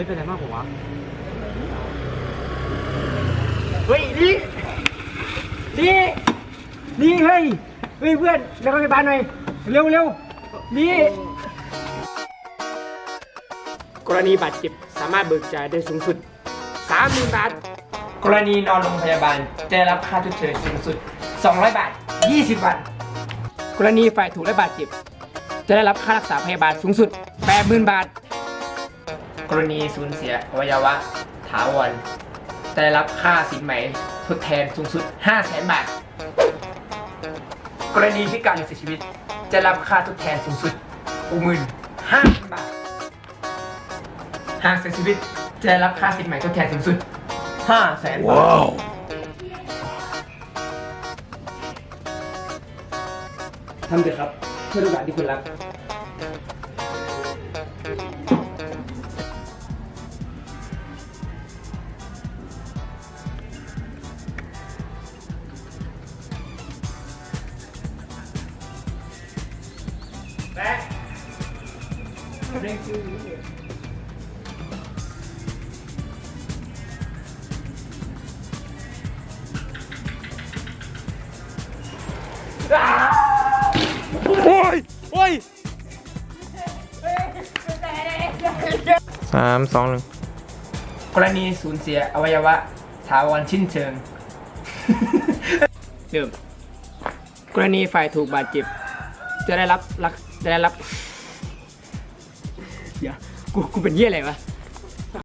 ฮ้ยเป็นไรมากผมวะเฮ้ยนี่นี่นี่เฮ้ยเฮ้ยเพื่อนเรียกรถพยาบาลหน่อยเร็วเร็วนี่กรณีบาดเจ็บสามารถเบิกจ่ายได้สูงสุด30,000บาท กรณีนอนโรงพยาบาลจะได้รับค่าชดเชยสูงสุด 200 บาท 20 วัน กรณีฝ่ายถูกและบาดเจ็บ จะได้รับค่ารักษาพยาบาลสูงสุด 80,000 บาท กรณีสูญเสียอวัยวะถาวรจะได้รับค่าสินไหมทดแทนสูงสุด 500,000 บาท กรณีพิการหรือเสียชีวิต จะได้รับค่าทดแทนสูงสุด65,000บาท หากเสียชีวิตจะได้รับค่าสินไหมทดแทนสูงสุด 500,000 บาท ทำเถอะครับ เพื่อลูกหลานที่คุณรัก โอ้ยโอ้ยสามสองหนึ่งกรณีสูญเสียอวัยวะถาวรชิ้นเชิงเริ่มกรณีฝ่ายถูกบาดเจ็บ จะได้รับรักจะได้รับ เดี๋ยวกูกูเป็นเยี่ยอะไรวะ